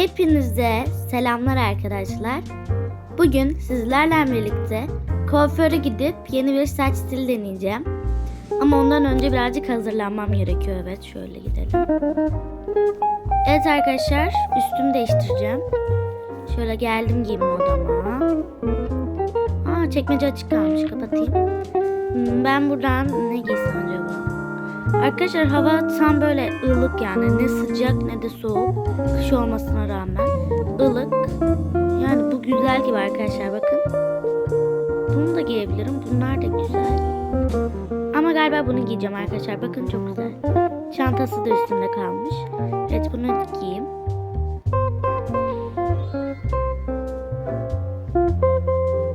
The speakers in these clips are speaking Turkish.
Hepinize selamlar arkadaşlar. Bugün sizlerle birlikte kuaföre gidip yeni bir saç stili deneyeceğim. Ama ondan önce birazcık hazırlanmam gerekiyor. Evet şöyle gidelim. Evet arkadaşlar üstümü değiştireceğim. Şöyle geldim giyinme odama. Aa çekmece açık kalmış kapatayım. Hmm, Ben buradan ne giysem acaba? Arkadaşlar hava tam böyle ılık yani. Ne sıcak ne de soğuk kış olmasına rağmen ılık. Yani bu güzel gibi arkadaşlar bakın. Bunu da giyebilirim. Bunlar da güzel. Ama galiba bunu giyeceğim arkadaşlar. Bakın çok güzel. Çantası da üstünde kalmış. Evet bunu giyeyim.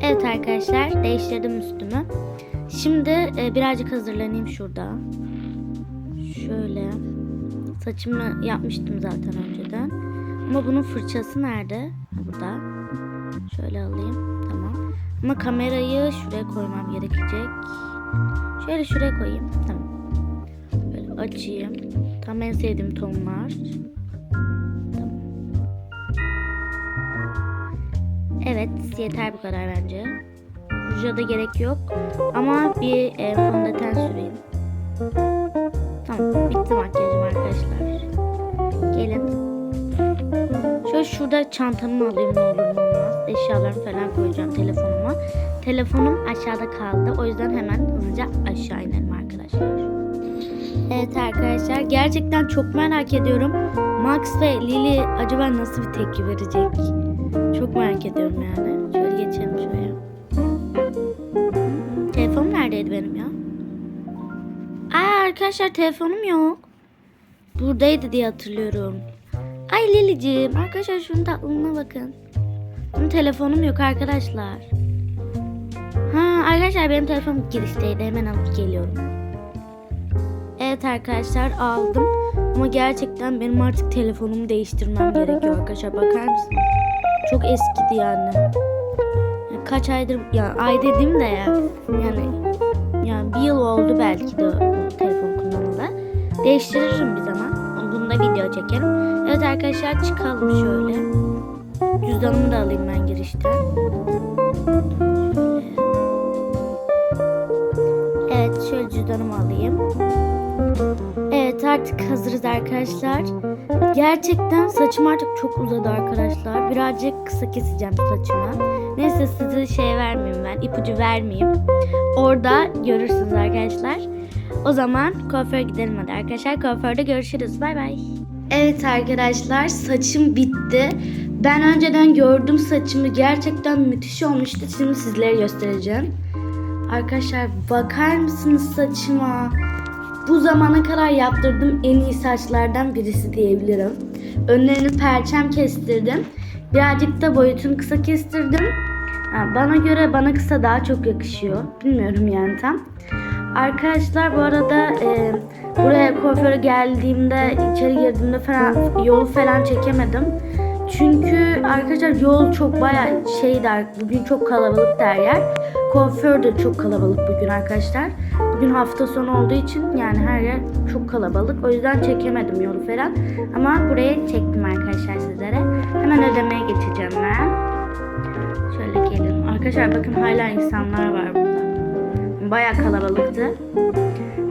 Evet arkadaşlar değiştirdim üstümü. Şimdi e, birazcık hazırlanayım şurada Şöyle. Saçımı yapmıştım zaten önceden. Ama bunun fırçası nerede? Burada. Şöyle alayım. Tamam. Ama kamerayı şuraya koymam gerekecek. Şöyle şuraya koyayım. Tamam. Böyle açayım. Tam en sevdiğim tonlar. Tamam. Evet yeter bu kadar bence. Ruja da gerek yok. Ama bir e, fondöten süreyim. Bitti makyajım arkadaşlar. Gelin. Şöyle şurada çantamı alayım ne olur ne olmaz. Eşyalarımı falan koyacağım telefonuma. Telefonum aşağıda kaldı. O yüzden hemen hızlıca aşağı inelim arkadaşlar. Evet arkadaşlar gerçekten çok merak ediyorum. Max ve Lily acaba nasıl bir tepki verecek? Çok merak ediyorum yani. Şöyle geçelim şuraya. Telefonum neredeydi benim ya? Arkadaşlar telefonum yok. Buradaydı diye hatırlıyorum. Ay Lilicim arkadaşlar şunun tatlılığına bakın. Benim telefonum yok arkadaşlar. Ha arkadaşlar benim telefonum girişteydi hemen alıp geliyorum. Evet arkadaşlar aldım. Ama gerçekten benim artık telefonumu değiştirmem gerekiyor arkadaşlar. Bakar mısınız? Çok eskidi yani. Ya Kaç aydır yani ay dedim de ya. Yani yani bir yıl oldu belki de. Değiştiririm bir zaman. Bunda video çekerim. Evet arkadaşlar çıkalım şöyle. Cüzdanımı da alayım ben girişten. Evet şöyle cüzdanımı alayım. Evet artık hazırız arkadaşlar. Gerçekten saçım artık çok uzadı arkadaşlar. Birazcık kısa keseceğim saçımı. Neyse size şey vermeyeyim ben. ipucu vermeyeyim. Orada görürsünüz arkadaşlar. O zaman kuaföre gidelim hadi arkadaşlar. Kuaförde görüşürüz. Bay bay. Evet arkadaşlar saçım bitti. Ben önceden gördüm saçımı. Gerçekten müthiş olmuştu. Şimdi sizlere göstereceğim. Arkadaşlar bakar mısınız saçıma? Bu zamana kadar yaptırdığım en iyi saçlardan birisi diyebilirim. Önlerini perçem kestirdim. Birazcık da boyutunu kısa kestirdim. Ha, bana göre bana kısa daha çok yakışıyor. Bilmiyorum yani tam. Arkadaşlar bu arada e, buraya kuaföre geldiğimde içeri girdiğimde falan yolu falan çekemedim. Çünkü arkadaşlar yol çok bayağı şeydi bugün çok kalabalık der yer. Kuaför de çok kalabalık bugün arkadaşlar. Bugün hafta sonu olduğu için yani her yer çok kalabalık. O yüzden çekemedim yolu falan. Ama buraya çektim arkadaşlar sizlere. Hemen ödemeye geçeceğim ben. Şöyle gelin. Arkadaşlar bakın hala insanlar var Bayağı kalabalıktı.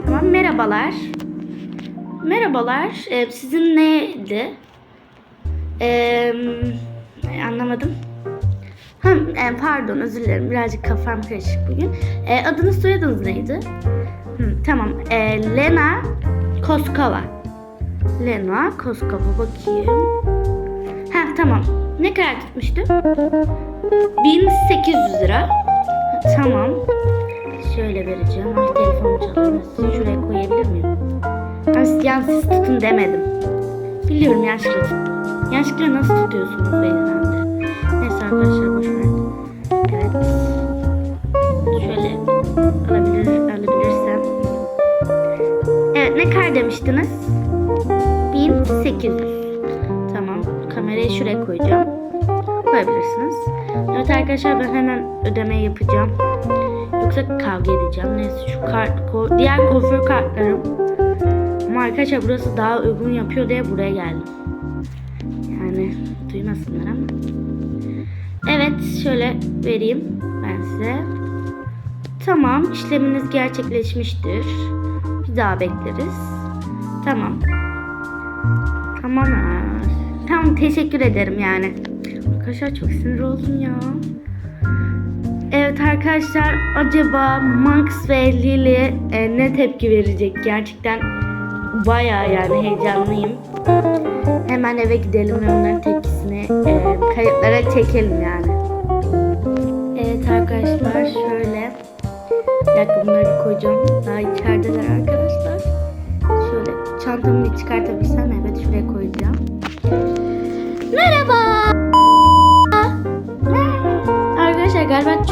Tamam merhabalar. Merhabalar. Ee, sizin neydi? Ee, anlamadım. Ha, e, pardon özür dilerim. Birazcık kafam karışık bugün. Ee, adınız soyadınız neydi? Hı, tamam. Ee, Lena Koskova. Lena Koskova bakayım. Ha tamam. Ne kadar tutmuştu? 1800 lira. Tamam. Şöyle vereceğim. Ay telefonu çalıyor. Şuraya koyabilir miyim? Yani siz tutun demedim. Biliyorum yaşlı. Yaşlı nasıl tutuyorsunuz beyefendi? Neyse arkadaşlar boş verin. Evet. Şöyle alabilir, alabilirsem. Evet ne kadar demiştiniz? 1800. Tamam. Kamerayı şuraya koyacağım. Koyabilirsiniz. Evet arkadaşlar ben hemen ödeme yapacağım. Yoksa kavga edeceğim. Neyse şu kart, ko- diğer kuaför kartlarım. Ama arkadaşlar burası daha uygun yapıyor diye buraya geldim. Yani duymasınlar ama. Evet şöyle vereyim ben size. Tamam işleminiz gerçekleşmiştir. Bir daha bekleriz. Tamam. Tamam. Tamam teşekkür ederim yani. Arkadaşlar çok sinir oldum ya. Evet arkadaşlar acaba Max ve Lily e, ne tepki verecek? Gerçekten bayağı yani heyecanlıyım. Hemen eve gidelim ve onların tepkisini e, kayıtlara çekelim yani. Evet arkadaşlar şöyle. Bir dakika bunları koyacağım. Daha içerideler arkadaşlar. Şöyle çantamı bir çıkartabilsem evet şuraya koyacağım. Merhaba.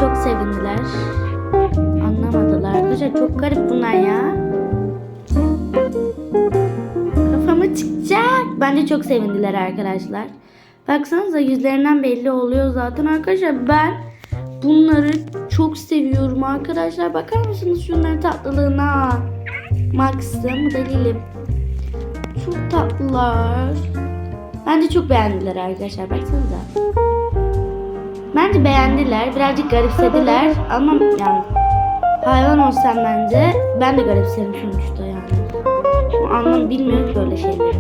Çok sevindiler. Anlamadılar. Arkadaşlar çok garip bunlar ya. Kafama çıkacak. Bence çok sevindiler arkadaşlar. Baksanıza yüzlerinden belli oluyor zaten arkadaşlar. Ben bunları çok seviyorum arkadaşlar. Bakar mısınız şunların tatlılığına? Max'ım, bu da Lilim. Çok tatlılar. Bence çok beğendiler arkadaşlar. Baksanıza. Bence beğendiler. Birazcık garipsediler. Ama yani hayvan olsam bence ben de garipserim sonuçta yani. Bu anlam bilmiyorum ki böyle şeyleri.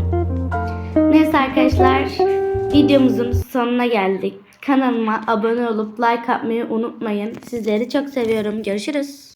Neyse arkadaşlar videomuzun sonuna geldik. Kanalıma abone olup like atmayı unutmayın. Sizleri çok seviyorum. Görüşürüz.